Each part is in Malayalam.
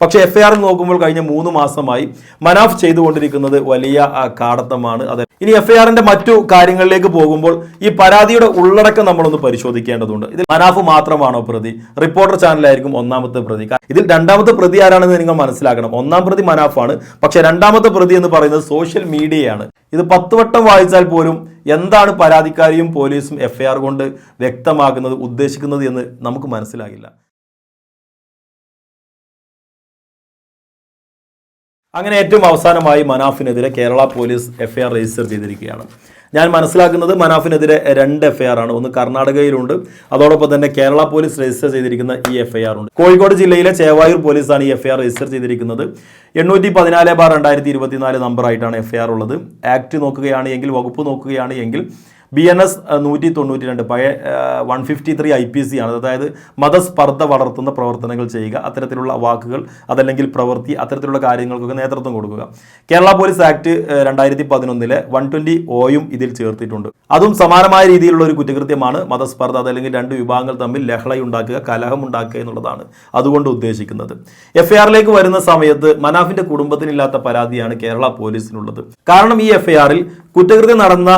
പക്ഷേ എഫ് ഐ നോക്കുമ്പോൾ കഴിഞ്ഞ മൂന്ന് മാസമായി മനാഫ് ചെയ്തുകൊണ്ടിരിക്കുന്നത് വലിയ കാടത്തമാണ്. അത്. ഇനി എഫ് ഐ ആറിന്റെ മറ്റു കാര്യങ്ങളിലേക്ക് പോകുമ്പോൾ ഈ പരാതിയുടെ ഉള്ളടക്കം നമ്മളൊന്ന് പരിശോധിക്കേണ്ടതുണ്ട്. ഇതിൽ മനാഫ് മാത്രമാണോ പ്രതി? റിപ്പോർട്ടർ ചാനലായിരിക്കും ഒന്നാമത്തെ പ്രതി. ഇതിൽ രണ്ടാമത്തെ പ്രതി ആരാണെന്ന് നിങ്ങൾ മനസ്സിലാക്കണം. ഒന്നാം പ്രതി മനാഫാണ്. പക്ഷേ രണ്ടാമത്തെ പ്രതി എന്ന് പറയുന്നത് സോഷ്യൽ മീഡിയയാണ്. ഇത് പത്ത് വട്ടം വായിച്ചാൽ പോലും എന്താണ് പരാതിക്കാരിയും പോലീസും എഫ് കൊണ്ട് വ്യക്തമാക്കുന്നത് ഉദ്ദേശിക്കുന്നത് എന്ന് നമുക്ക് മനസ്സിലാകില്ല. അങ്ങനെ ഏറ്റവും അവസാനമായി മനാഫിനെതിരെ കേരള പോലീസ് എഫ്ഐആർ രജിസ്റ്റർ ചെയ്തിരിക്കുകയാണ്. ഞാൻ മനസ്സിലാക്കുന്നത് മനാഫിനെതിരെ രണ്ട് എഫ്ഐആർ ആണ്. ഒന്ന് കർണാടകയിലുണ്ട്. അതോടൊപ്പം തന്നെ കേരള പോലീസ് രജിസ്റ്റർ ചെയ്തിരിക്കുന്ന ഈ എഫ്ഐആർ ഉണ്ട്. കോഴിക്കോട് ജില്ലയിലെ ചേവായൂർ പോലീസാണ് ഈ എഫ്ഐആർ രജിസ്റ്റർ ചെയ്തിരിക്കുന്നത്. എണ്ണൂറ്റി പതിനാല് ബാർ രണ്ടായിരത്തി ഇരുപത്തിനാല് നമ്പറായിട്ടാണ് എഫ്ഐആർ ഉള്ളത്. ആക്ട് നോക്കുകയാണ് എങ്കിൽ വകുപ്പ് നോക്കുകയാണ് എങ്കിൽ ബി എൻ എസ് നൂറ്റി തൊണ്ണൂറ്റി രണ്ട് പഴയ one fifty three I P C ആണ്. അതായത് മതസ്പർദ്ധ വളർത്തുന്ന പ്രവർത്തനങ്ങൾ ചെയ്യുക അത്തരത്തിലുള്ള വാക്കുകൾ അതല്ലെങ്കിൽ പ്രവൃത്തി അത്തരത്തിലുള്ള കാര്യങ്ങൾക്കൊക്കെ നേതൃത്വം കൊടുക്കുക. കേരള പോലീസ് ആക്ട് രണ്ടായിരത്തി പതിനൊന്നിലെ വൺ ട്വന്റി ഒയും ഇതിൽ ചേർത്തിട്ടുണ്ട്. അതും സമാനമായ രീതിയിലുള്ള ഒരു കുറ്റകൃത്യമാണ് മതസ്പർദ്ധ അതല്ലെങ്കിൽ രണ്ട് വിഭാഗങ്ങൾ തമ്മിൽ ലഹളയുണ്ടാക്കുക കലഹമുണ്ടാക്കുക എന്നുള്ളതാണ് അതുകൊണ്ട് ഉദ്ദേശിക്കുന്നത്. എഫ് വരുന്ന സമയത്ത് മനാഫിന്റെ കുടുംബത്തിനില്ലാത്ത പരാതിയാണ് കേരള പോലീസിനുള്ളത്. കാരണം ഈ എഫ് ഐ ആറിൽ കുറ്റകൃത്യം നടന്ന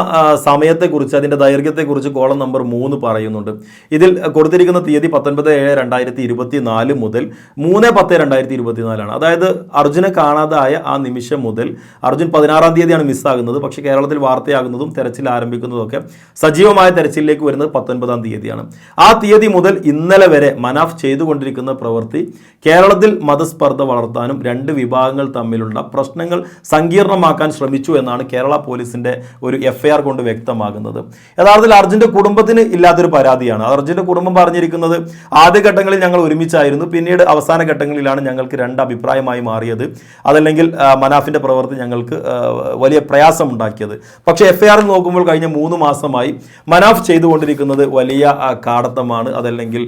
സമയത്തെക്കുറിച്ച് അതിന്റെ ദൈർഘ്യത്തെക്കുറിച്ച് കോളം നമ്പർ മൂന്ന് പറയുന്നുണ്ട്. ഇതിൽ കൊടുത്തിരിക്കുന്ന തീയതി പത്തൊൻപത് ഏഴ് രണ്ടായിരത്തി ഇരുപത്തി നാല് മുതൽ മൂന്ന് പത്ത് രണ്ടായിരത്തി ഇരുപത്തിനാലാണ് അതായത് അർജുനെ കാണാതായ ആ നിമിഷം മുതൽ അർജുൻ പതിനാറാം തീയതിയാണ് മിസ്സാകുന്നത്. പക്ഷേ കേരളത്തിൽ വാർത്തയാകുന്നതും തെരച്ചിൽ ആരംഭിക്കുന്നതും ഒക്കെ സജീവമായ തെരച്ചിലേക്ക് വരുന്നത് പത്തൊൻപതാം തീയതിയാണ്. ആ തീയതി മുതൽ ഇന്നലെ വരെ മനാഫ് ചെയ്തുകൊണ്ടിരിക്കുന്ന പ്രവൃത്തി കേരളത്തിൽ മതസ്പർദ്ധ വളർത്താനും രണ്ട് വിഭാഗങ്ങൾ തമ്മിലുള്ള പ്രശ്നങ്ങൾ സങ്കീർണമാക്കാൻ ശ്രമിച്ചു എന്നാണ് കേരള പോലീസിന്റെ ഒരു എഫ് ഐ ആർ കൊണ്ട് വ്യക്തമാകുന്നത്. യഥാർത്ഥത്തിൽ അർജുന്റെ കുടുംബത്തിന് ഇല്ലാത്തൊരു പരാതിയാണ്. അർജുന്റെ കുടുംബം പറഞ്ഞിരിക്കുന്നത് ആദ്യഘട്ടങ്ങളിൽ ഞങ്ങൾ ഒരുമിച്ചായിരുന്നു. പിന്നീട് അവസാന ഘട്ടങ്ങളിലാണ് ഞങ്ങൾക്ക് രണ്ട് അഭിപ്രായമായി മാറിയത്. അതല്ലെങ്കിൽ മനാഫിന്റെ പ്രവൃത്തി ഞങ്ങൾക്ക് വലിയ പ്രയാസം ഉണ്ടാക്കിയത് പക്ഷേ എഫ് ഐ ആറിൽ നോക്കുമ്പോൾ കഴിഞ്ഞ മൂന്ന് മാസമായി മനാഫ് ചെയ്തുകൊണ്ടിരിക്കുന്നത് വലിയ കാടത്തമാണ്. അതല്ലെങ്കിൽ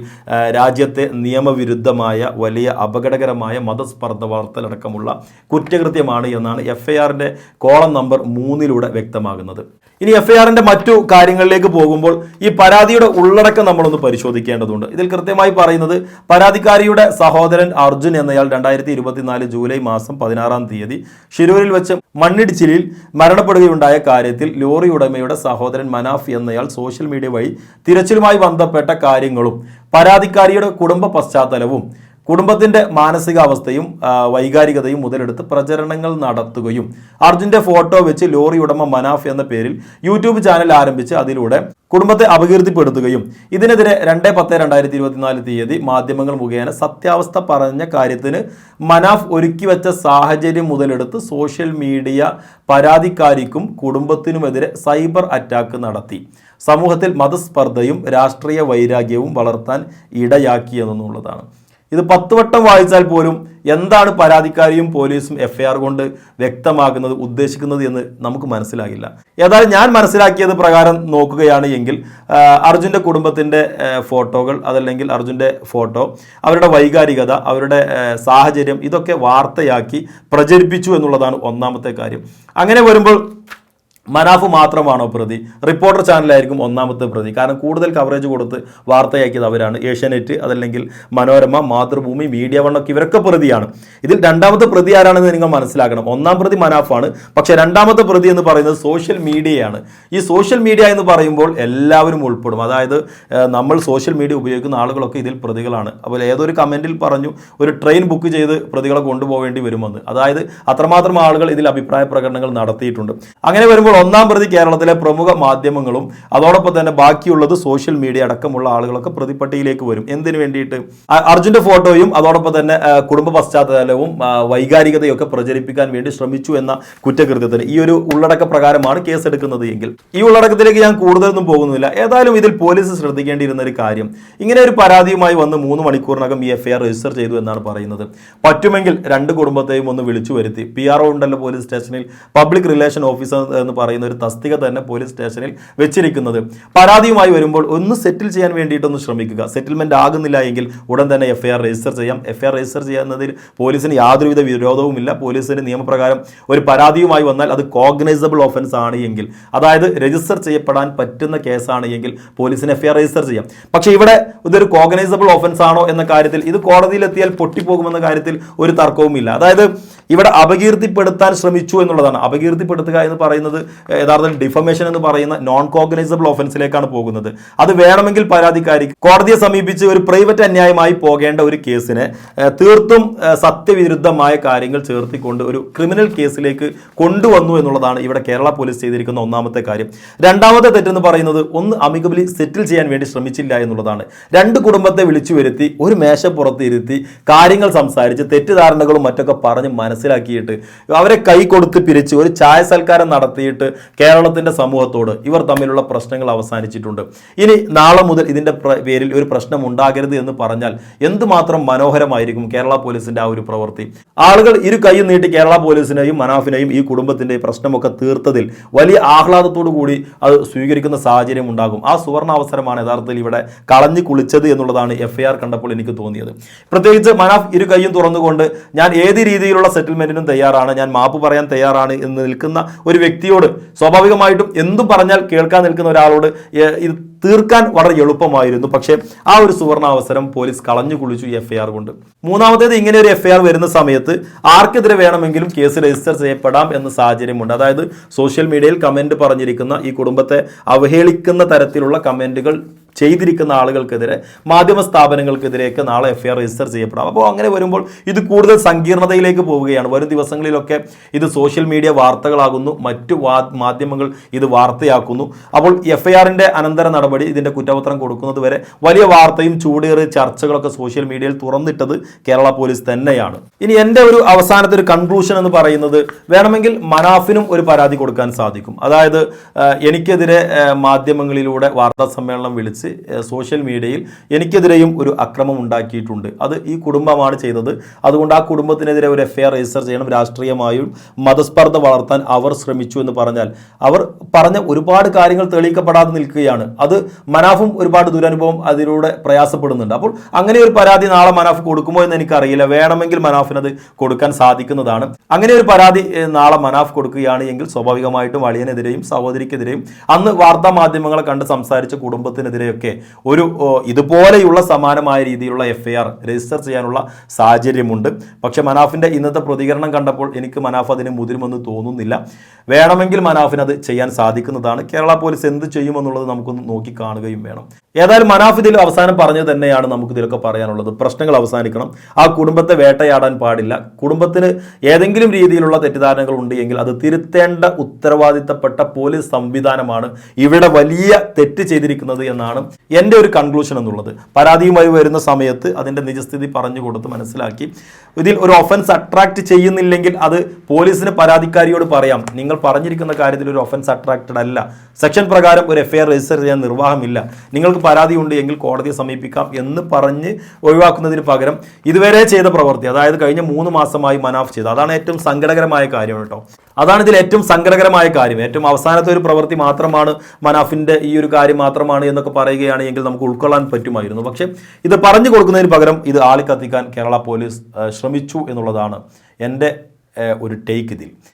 രാജ്യത്തെ നിയമവിരുദ്ധമായ വലിയ അപകടകരമായ മതസ്പർദ്ധ വാർത്തലടക്കമുള്ള കുറ്റകൃത്യമാണ് എന്നാണ് എഫ് ഐ ആറിന്റെ കോളം നമ്പർ മൂന്നിലൂടെ വ്യക്തമാകുന്നത്. ഇനി എഫ് ഐ ആറിന്റെ മറ്റു കാര്യങ്ങളിലേക്ക് പോകുമ്പോൾ ഈ പരാതിയുടെ ഉള്ളടക്കം നമ്മളൊന്ന് പരിശോധിക്കേണ്ടതുണ്ട്. ഇതിൽ കൃത്യമായി പറയുന്നത് പരാതിക്കാരിയുടെ സഹോദരൻ അർജുൻ എന്നയാൾ രണ്ടായിരത്തി ഇരുപത്തിനാല് ജൂലൈ മാസം പതിനാറാം തീയതി ഷിരൂരിൽ വെച്ച് മണ്ണിടിച്ചിലിൽ മരണപ്പെടുകയുണ്ടായ കാര്യത്തിൽ ലോറി ഉടമയുടെ സഹോദരൻ മനാഫ് എന്നയാൾ സോഷ്യൽ മീഡിയ വഴി തിരച്ചിലുമായി ബന്ധപ്പെട്ട കാര്യങ്ങളും പരാതിക്കാരിയുടെ കുടുംബ പശ്ചാത്തലവും കുടുംബത്തിന്റെ മാനസികാവസ്ഥയും വൈകാരികതയും മുതലെടുത്ത് പ്രചരണങ്ങൾ നടത്തുകയും. അർജുന്റെ ഫോട്ടോ വെച്ച് ലോറി ഉടമ മനാഫ് എന്ന പേരിൽ യൂട്യൂബ് ചാനൽ ആരംഭിച്ച് അതിലൂടെ കുടുംബത്തെ അപകീർത്തിപ്പെടുത്തുകയും. ഇതിനെതിരെ രണ്ട് പത്ത് രണ്ടായിരത്തി ഇരുപത്തിനാല് തീയതി മാധ്യമങ്ങൾ മുഖേന സത്യാവസ്ഥ പറഞ്ഞ കാര്യത്തിന് മനാഫ് ഒരുക്കി വെച്ച സാഹചര്യം മുതലെടുത്ത് സോഷ്യൽ മീഡിയ പരാതിക്കാരിക്കും കുടുംബത്തിനുമെതിരെ സൈബർ അറ്റാക്ക് നടത്തി. സമൂഹത്തിൽ മതസ്പർദ്ധയും രാഷ്ട്രീയ വൈരാഗ്യവും വളർത്താൻ ഇടയാക്കി എന്നുള്ളതാണ് ഇത് പത്ത് വട്ടം വായിച്ചാൽ പോലും എന്താണ് പരാതിക്കാരിയും പോലീസും എഫ് ആർ കൊണ്ട് വ്യക്തമാക്കുന്നത് ഉദ്ദേശിക്കുന്നത് എന്ന് നമുക്ക് മനസ്സിലാകില്ല. ഏതായാലും ഞാൻ മനസ്സിലാക്കിയത് പ്രകാരം നോക്കുകയാണ് എങ്കിൽ അർജുന്റെ കുടുംബത്തിന്റെ ഫോട്ടോകൾ അതല്ലെങ്കിൽ അർജുന്റെ ഫോട്ടോ അവരുടെ വൈകാരികത അവരുടെ സാഹചര്യം ഇതൊക്കെ വാർത്തയാക്കി പ്രചരിപ്പിച്ചു എന്നുള്ളതാണ് ഒന്നാമത്തെ കാര്യം. അങ്ങനെ വരുമ്പോൾ മനാഫ് മാത്രമാണോ പ്രതി? റിപ്പോർട്ടർ ചാനലായിരിക്കും ഒന്നാമത്തെ പ്രതി. കാരണം കൂടുതൽ കവറേജ് കൊടുത്ത് വാർത്തയാക്കിയത് അവരാണ്. ഏഷ്യാനെറ്റ് അതല്ലെങ്കിൽ മനോരമ മാതൃഭൂമി മീഡിയ ഒക്കെ ഇവരൊക്കെ പ്രതിയാണ്. ഇതിൽ രണ്ടാമത്തെ പ്രതി ആരാണെന്ന് നിങ്ങൾ മനസ്സിലാക്കണം. ഒന്നാം പ്രതി മനാഫാണ്. പക്ഷേ രണ്ടാമത്തെ പ്രതി എന്ന് പറയുന്നത് സോഷ്യൽ മീഡിയയാണ് ഈ സോഷ്യൽ മീഡിയ എന്ന് പറയുമ്പോൾ എല്ലാവരും ഉൾപ്പെടും. അതായത് നമ്മൾ സോഷ്യൽ മീഡിയ ഉപയോഗിക്കുന്ന ആളുകളൊക്കെ ഇതിൽ പ്രതികളാണ്. അപ്പോൾ ഏതൊരു കമന്റിൽ പറഞ്ഞു ഒരു ട്രെയിൻ ബുക്ക് ചെയ്ത് പ്രതികളെ കൊണ്ടുപോകേണ്ടി വരുമെന്ന്. അതായത് അത്രമാത്രം ആളുകൾ ഇതിൽ അഭിപ്രായ പ്രകടനങ്ങൾ നടത്തിയിട്ടുണ്ട്. അങ്ങനെ വരുമ്പോൾ ഒന്നാം പ്രതി കേരളത്തിലെ പ്രമുഖ മാധ്യമങ്ങളും അതോടൊപ്പം തന്നെ ബാക്കിയുള്ളത് സോഷ്യൽ മീഡിയ അടക്കമുള്ള ആളുകളൊക്കെ പ്രതിപ്പട്ടിയിലേക്ക് വരും. എന്തിനു വേണ്ടിയിട്ട്? അർജുന്റെ ഫോട്ടോയും അതോടൊപ്പം തന്നെ കുടുംബ പശ്ചാത്തലവും വൈകാരികതയൊക്കെ പ്രചരിപ്പിക്കാൻ വേണ്ടി ശ്രമിച്ചു എന്ന കുറ്റകൃത്യത്തിന് ഈ ഒരു ഉള്ളടക്ക പ്രകാരമാണ് കേസ് എടുക്കുന്നത് എങ്കിൽ. ഈ ഉള്ളടക്കത്തിലേക്ക് ഞാൻ കൂടുതലൊന്നും പോകുന്നില്ല. ഏതായാലും ഇതിൽ പോലീസ് ശ്രദ്ധിക്കേണ്ടിയിരുന്ന ഒരു കാര്യം. ഇങ്ങനെ ഒരു പരാതിയുമായി വന്ന് മൂന്ന് മണിക്കൂറിനകം ഈ എഫ്ഐആർ രജിസ്റ്റർ ചെയ്തു എന്നാണ് പറയുന്നത്. പറ്റുമെങ്കിൽ രണ്ട് കുടുംബത്തെയും ഒന്ന് വിളിച്ചു വരുത്തി. പി ആർ ഉണ്ടല്ലോ പോലീസ് സ്റ്റേഷനിൽ. പബ്ലിക് റിലേഷൻ ഓഫീസർ എന്ന് പറയുന്ന ഒരു തസ്തിക തന്നെ പോലീസ് സ്റ്റേഷനിൽ വെച്ചിരിക്കുന്നത്. പരാതിയുമായി വരുമ്പോൾ ഒന്ന് സെറ്റിൽ ചെയ്യാൻ വേണ്ടിയിട്ടൊന്ന് ശ്രമിക്കുക. സെറ്റിൽമെന്റ് ആകുന്നില്ല എങ്കിൽ ഉടൻ തന്നെ എഫ് രജിസ്റ്റർ ചെയ്യാം. എഫ് രജിസ്റ്റർ ചെയ്യുന്നതിൽ പോലീസിന് യാതൊരുവിധ വിരോധവുമില്ല. പോലീസിന് നിയമപ്രകാരം ഒരു പരാതിയുമായി വന്നാൽ അത് കോഗ്നൈസബിൾ ഓഫൻസ് ആണ് എങ്കിൽ അതായത് രജിസ്റ്റർ ചെയ്യപ്പെടാൻ പറ്റുന്ന കേസാണ് എങ്കിൽ പോലീസിന് എഫ് രജിസ്റ്റർ ചെയ്യാം. പക്ഷേ ഇവിടെ ഇതൊരു കോഗ്നൈസബിൾ ഓഫൻസ് ആണോ എന്ന കാര്യത്തിൽ ഇത് കോടതിയിലെത്തിയാൽ പൊട്ടിപ്പോകുമെന്ന കാര്യത്തിൽ ഒരു തർക്കവുമില്ല. അതായത് ഇവിടെ അപകീർത്തിപ്പെടുത്താൻ ശ്രമിച്ചു എന്നുള്ളതാണ്. അപകീർത്തിപ്പെടുത്തുക എന്ന് പറയുന്നത് യഥാർത്ഥത്തിൽ ഡിഫമേഷൻ എന്ന് പറയുന്ന നോൺ കോഗ്നൈസബിൾ ഓഫൻസിലേക്കാണ് പോകുന്നത്. അത് വേണമെങ്കിൽ പരാതിക്കാരി കോടതിയെ സമീപിച്ച് ഒരു പ്രൈവറ്റ് അന്യായമായി പോകേണ്ട ഒരു കേസിനെ തീർത്തും സത്യവിരുദ്ധമായ കാര്യങ്ങൾ ചേർത്തിക്കൊണ്ട് ഒരു ക്രിമിനൽ കേസിലേക്ക് കൊണ്ടുവന്നു എന്നുള്ളതാണ് ഇവിടെ കേരള പോലീസ് ചെയ്തിരിക്കുന്ന ഒന്നാമത്തെ കാര്യം. രണ്ടാമത്തെ തെറ്റെന്ന് പറയുന്നത് ഒന്ന് അമികബിലി സെറ്റിൽ ചെയ്യാൻ വേണ്ടി ശ്രമിച്ചില്ല എന്നുള്ളതാണ്. രണ്ട് കുടുംബത്തെ വിളിച്ചു വരുത്തി ഒരു മേശപ്പുറത്ത് ഇരുത്തി കാര്യങ്ങൾ സംസാരിച്ച് തെറ്റിദ്ധാരണകളും മറ്റൊക്കെ പറഞ്ഞ് മനസ്സിലാക്കിയിട്ട് അവരെ കൈ കൊടുത്ത് പിരിച്ച് ഒരു ചായ സൽക്കാരം നടത്തിയിട്ട് കേരളത്തിന്റെ സമൂഹത്തോട് ഇവർ തമ്മിലുള്ള പ്രശ്നങ്ങൾ അവസാനിച്ചിട്ടുണ്ട്. ഇനി നാളെ മുതൽ ഇതിന്റെ പേരിൽ ഒരു പ്രശ്നം ഉണ്ടാകരുത് എന്ന് പറഞ്ഞാൽ എന്തുമാത്രം മനോഹരമായിരിക്കും കേരള പോലീസിന്റെ ആ ഒരു പ്രവൃത്തി. ആളുകൾ ഇരു കൈയും നീട്ടി കേരള പോലീസിനെയും മനാഫിനെയും ഈ കുടുംബത്തിന്റെ പ്രശ്നമൊക്കെ തീർത്തതിൽ വലിയ ആഹ്ലാദത്തോടു കൂടി അത് സ്വീകരിക്കുന്ന സാഹചര്യം ഉണ്ടാകും. ആ സുവർണ അവസരമാണ് യഥാർത്ഥത്തിൽ ഇവിടെ കളഞ്ഞു കുളിച്ചത് എന്നുള്ളതാണ് എഫ് കണ്ടപ്പോൾ എനിക്ക് തോന്നിയത്. പ്രത്യേകിച്ച് മനാഫ് ഇരു കൈയും തുറന്നുകൊണ്ട് ഞാൻ ഏത് രീതിയിലുള്ള സെറ്റിൽമെന്റിനും തയ്യാറാണ് ഞാൻ മാപ്പ് പറയാൻ തയ്യാറാണ് എന്ന് നിൽക്കുന്ന ഒരു വ്യക്തിയോട് സ്വാഭാവികമായിട്ടും എന്തു പറഞ്ഞാൽ കേൾക്കാൻ നിൽക്കുന്ന ഒരാളോട് ഇത് തീർക്കാൻ വളരെ എളുപ്പമായിരുന്നു. പക്ഷേ ആ ഒരു സുവർണ അവസരം പോലീസ് കളഞ്ഞു കുളിച്ചു എഫ് കൊണ്ട്. മൂന്നാമത്തേത് ഇങ്ങനെ ഒരു എഫ് വരുന്ന സമയത്ത് ആർക്കെതിരെ വേണമെങ്കിലും കേസ് രജിസ്റ്റർ ചെയ്യപ്പെടാം എന്ന സാഹചര്യമുണ്ട്. അതായത് സോഷ്യൽ മീഡിയയിൽ കമന്റ് പറഞ്ഞിരിക്കുന്ന ഈ കുടുംബത്തെ അവഹേളിക്കുന്ന തരത്തിലുള്ള കമന്റുകൾ ചെയ്തിരിക്കുന്ന ആളുകൾക്കെതിരെ മാധ്യമ സ്ഥാപനങ്ങൾക്കെതിരെയൊക്കെ നാളെ എഫ് ഐ ആർ രജിസ്റ്റർ ചെയ്യപ്പെടാം. അപ്പോൾ അങ്ങനെ വരുമ്പോൾ ഇത് കൂടുതൽ സങ്കീർണതയിലേക്ക് പോവുകയാണ്. വരും ദിവസങ്ങളിലൊക്കെ ഇത് സോഷ്യൽ മീഡിയ വാർത്തകളാകുന്നു. മറ്റു മാധ്യമങ്ങൾ ഇത് വാർത്തയാക്കുന്നു. അപ്പോൾ എഫ് ഐ ആറിന്റെ അനന്തര നടപടി ഇതിന്റെ കുറ്റപത്രം കൊടുക്കുന്നത് വരെ വലിയ വാർത്തയും ചൂടേറിയ ചർച്ചകളൊക്കെ സോഷ്യൽ മീഡിയയിൽ തുറന്നിട്ടത് കേരള പോലീസ് തന്നെയാണ്. ഇനി എന്റെ ഒരു അവസാനത്തെ ഒരു കൺക്ലൂഷൻ എന്ന് പറയുന്നത് വേണമെങ്കിൽ മനാഫിനും ഒരു പരാതി കൊടുക്കാൻ സാധിക്കും. അതായത് എനിക്കെതിരെ മാധ്യമങ്ങളിലൂടെ വാർത്താ സമ്മേളനം വിളിച്ച് സോഷ്യൽ മീഡിയയിൽ എനിക്കെതിരെയും ഒരു അക്രമം ഉണ്ടാക്കിയിട്ടുണ്ട്. അത് ഈ കുടുംബമാണ് ചെയ്തത്. അതുകൊണ്ട് ആ കുടുംബത്തിനെതിരെ ഒരു എഫ് ഐ ആർ രജിസ്റ്റർ ചെയ്യണം. രാഷ്ട്രീയമായും മതസ്പർദ്ധ വളർത്താൻ അവർ ശ്രമിച്ചു എന്ന് പറഞ്ഞാൽ അവർ പറഞ്ഞ ഒരുപാട് കാര്യങ്ങൾ തെളിയിക്കപ്പെടാതെ നിൽക്കുകയാണ്. അത് മനാഫും ഒരുപാട് ദുരനുഭവം അതിലൂടെ പ്രയാസപ്പെടുന്നുണ്ട്. അപ്പോൾ അങ്ങനെ ഒരു പരാതി നാളെ മനാഫ് കൊടുക്കുമോ എന്ന് എനിക്കറിയില്ല. വേണമെങ്കിൽ മനാഫിനത് കൊടുക്കാൻ സാധിക്കുന്നതാണ്. അങ്ങനെ ഒരു പരാതി നാളെ മനാഫ് കൊടുക്കുകയാണ് എങ്കിൽ സ്വാഭാവികമായിട്ടും അളിയനെതിരെയും സഹോദരിക്കെതിരെയും അന്ന് വാർത്താ മാധ്യമങ്ങളെ കണ്ട് സംസാരിച്ച കുടുംബത്തിനെതിരെയൊക്കെ ഒരു ഇതുപോലെയുള്ള സമാനമായ രീതിയിലുള്ള എഫ് ഐ ആർ രജിസ്റ്റർ ചെയ്യാനുള്ള സാഹചര്യമുണ്ട്. പക്ഷെ മനാഫിന്റെ ഇന്നത്തെ പ്രതികരണം കണ്ടപ്പോൾ എനിക്ക് മനാഫ് അതിന് മുതിരുമെന്ന് തോന്നുന്നില്ല. വേണമെങ്കിൽ മനാഫിന് അത് ചെയ്യാൻ സാധിക്കുന്നതാണ്. കേരള പോലീസ് എന്ത് ചെയ്യുമെന്നുള്ളത് നമുക്കൊന്ന് നോക്കി കാണുകയും വേണം. ഏതായാലും മനാഫ് ഇതിൽ അവസാനം പറഞ്ഞത് തന്നെയാണ് നമുക്ക് ഇതിലൊക്കെ പറയാനുള്ളത്. പ്രശ്നങ്ങൾ അവസാനിക്കണം. ആ കുടുംബത്തെ വേട്ടയാടാൻ പാടില്ല. കുടുംബത്തിന് ഏതെങ്കിലും രീതിയിലുള്ള തെറ്റിദ്ധാരണകൾ ഉണ്ട് എങ്കിൽ അത് തിരുത്തേണ്ട ഉത്തരവാദിത്തപ്പെട്ട പോലീസ് സംവിധാനമാണ് ഇവിടെ വലിയ തെറ്റ് ചെയ്തിരിക്കുന്നത് എന്നാണ് എന്റെ ഒരു കൺക്ലൂഷൻ എന്നുള്ളത്. പരാതിയുമായി വരുന്ന സമയത്ത് അതിന്റെ നിജസ്ഥിതി പറഞ്ഞു കൊടുത്ത് മനസ്സിലാക്കി. ഇതിൽ ഒരു ഒഫൻസ് അട്രാക്ട് ചെയ്യുന്നില്ലെങ്കിൽ അത് പോലീസിന് പരാതിക്കാരിയോട് പറയാം. നിങ്ങൾ പറഞ്ഞിരിക്കുന്ന കാര്യത്തിൽ ഒരു ഒഫൻസ് അട്രാക്റ്റഡ് അല്ല. സെക്ഷൻ പ്രകാരം ഒരു എഫ് രജിസ്റ്റർ ചെയ്യാൻ നിർവാഹമില്ല. നിങ്ങൾക്ക് പരാതി ഉണ്ട് എങ്കിൽ കോടതിയെ സമീപിക്കാം എന്ന് പറഞ്ഞ് ഒഴിവാക്കുന്നതിന് പകരം ഇതുവരെ ചെയ്ത പ്രവൃത്തി അതായത് കഴിഞ്ഞ മൂന്ന് മാസമായി മനാഫ് ചെയ്തു അതാണ് ഏറ്റവും സങ്കടകരമായ കാര്യം കേട്ടോ. അതാണ് ഇതിൽ ഏറ്റവും സങ്കടകരമായ കാര്യം. ഏറ്റവും അവസാനത്തെ ഒരു പ്രവൃത്തി മാത്രമാണ് മനാഫിന്റെ ഈ ഒരു കാര്യം മാത്രമാണ് എന്നൊക്കെ പറയുകയാണെങ്കിൽ നമുക്ക് ഉൾക്കൊള്ളാൻ പറ്റുമായിരുന്നു. പക്ഷേ ഇത് പറഞ്ഞു കൊടുക്കുന്നതിന് പകരം ഇത് ആളിക്കത്തിക്കാൻ കേരള പോലീസ് ശ്രമിച്ചു എന്നുള്ളതാണ് എന്റെ ഒരു ടേക്ക് ഇതിൽ.